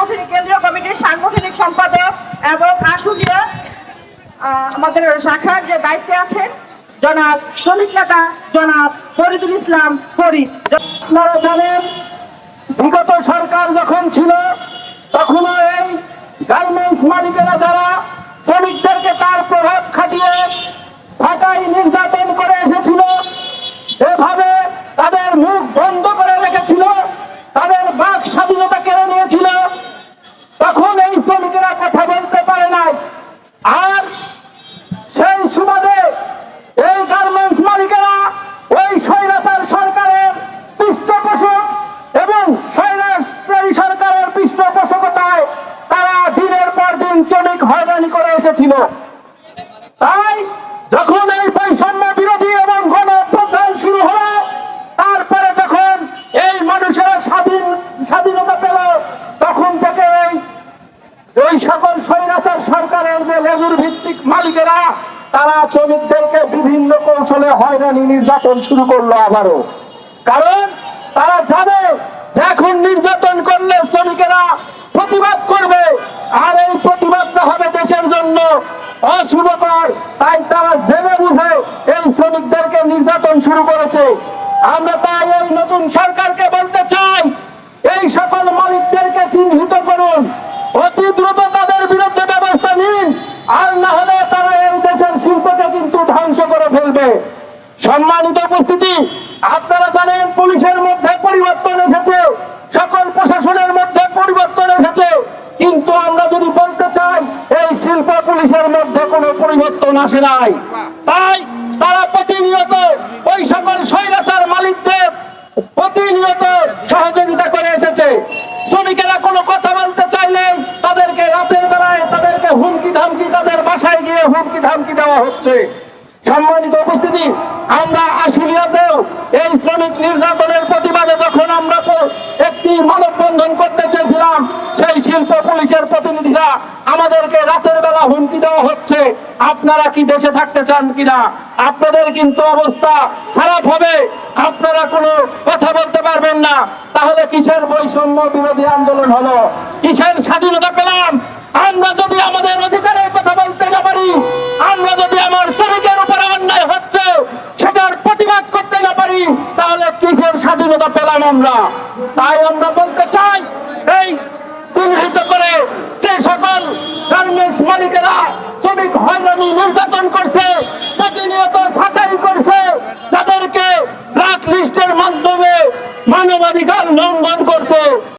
সাংগঠনিক কেন্দ্রীয় কমিটির সাংগঠনিক সম্পাদক এবং আশুলিয়া আমাদের শাখার যে দায়িত্বে আছেন, জনাব শ্রমিক নেতা, জনাব ফরিদুল ইসলাম ফরিদ। আপনারা জানেন, বিগত সরকার যখন ছিল, তখনও এই গার্মেন্টস মালিকেরা যারা শ্রমিকদেরকে তার প্রভাব খাটিয়ে ঢাকায় নির্যাতন করে এসেছিল এভাবে তাদের মুখ বন্ধ করে রেখেছিল তাদের বাক স্বাধীনতা কেড়ে নিয়েছিল তখন এই শ্রমিকেরা কথা বলতে পারে নাই আর সেই সুবাদে এই গার্মেন্টস মালিকেরা ওই স্বৈরাচার সরকারের পৃষ্ঠপোষক এবং স্বৈরাচারী সরকারের পৃষ্ঠপোষকতায় তারা দিনের পর দিন শ্রমিক হয়রানি করে তাই যখন এই বৈষম্য বিরোধী এবং গণ অভ্যুত্থান শুরু হলো, তারপরে যখন এই মানুষেরা স্বাধীন, স্বাধীনতা পেল, তখন থেকে ওই সকল স্বৈরাচার সরকারের যে লেজুর ভিত্তিক মালিকেরা, তারা শ্রমিকদেরকে বিভিন্ন কৌশলে হয়রানি নির্যাতন শুরু করল আবারও। কারণ তারা জানে যে জন্য অশুভকর। তাই তারা জেনে বুঝে এই শ্রমিকদেরকে নির্যাতন শুরু করেছে। আমরা তাই এই নতুন সরকারকে বলতে চাই, এই সকল মালিকদেরকে চিহ্নিত করুন। অতি দ্রুত তাদের বিরুদ্ধে ব্যবস্থা নিন, আর না হলে তারা এই দেশের শিল্পকে কিন্তু ধ্বংস করে ফেলবে। সম্মানিত উপস্থিতি, আপনারা জানেন পুলিশের মধ্যে পরিবর্তন এসেছে, সকল প্রশাসনের মধ্যে পরিবর্তন এসেছে। কিন্তু আমরা যদি বলতে চাই এই শিল্প পুলিশের মধ্যে কোনো পরিবর্তন আসে নাই। তাই তারা প্রতিনিয়ত ওই সকল স্বৈরাচার মালিকদের প্রতিনিয়ত সহযোগিতা করে এসেছে। শ্রমিকেরা কোনো কথা বলতে চাইলে তাদেরকে রাতের বেলায় তাদেরকে হুমকি ধামকি তাদের বাসায় গিয়ে হুমকি ধামকি দেওয়া হচ্ছে। সম্মানিত উপস্থিতি, আমরা আশুলিয়াতেও এই শ্রমিক নির্যাতনের প্রতিবাদে যখন আমরা প- একটি মানববন্ধন করতে চেয়েছিলাম সেই শিল্প পুলিশের প্রতিনিধিরা আমাদেরকে রাতের বেলা হুমকি দেওয়া হচ্ছে। আপনারা কি দেশে থাকতে চান কিনা? আপনাদের কিন্তু অবস্থা খারাপ হবে। আপনারা কোনো কথা বলতে পারবেন না। তাহলে কিসের বৈষম্য বিরোধী আন্দোলন হলো? কিসের স্বাধীনতা পেলাম? আমরা যদি আমাদের অধিকারের কথা বলতে না পারি, আমরা যদি আমার শ্রমিকের উপরে অন্যায় হচ্ছে, সেটার প্রতিবাদ করতে না পারি, তাহলে কিসের স্বাধীনতা পেলাম আমরা? তাই আমরা বলতে চাই চিহ্নিত করে সেই সকল গার্মেন্টস মালিকেরা শ্রমিক হয়রানি নির্যাতন